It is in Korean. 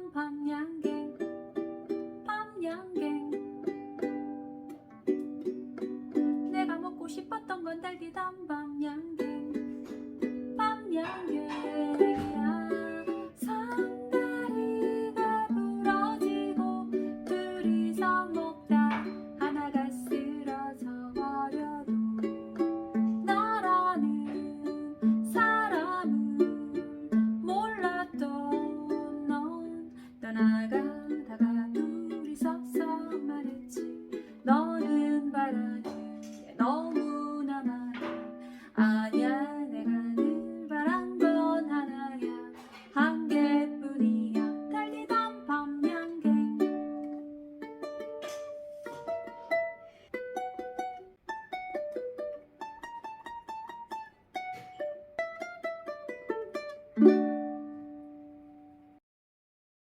난 밤양갱? 밤양갱. 내가 먹고 싶었던 건 달디 단밤양갱. 나가다가